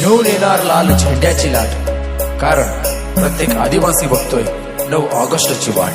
घेऊन येणार लाल झेंड्याची लाट. कारण प्रत्येक आदिवासी बघतोय नऊ ऑगस्टची वाट.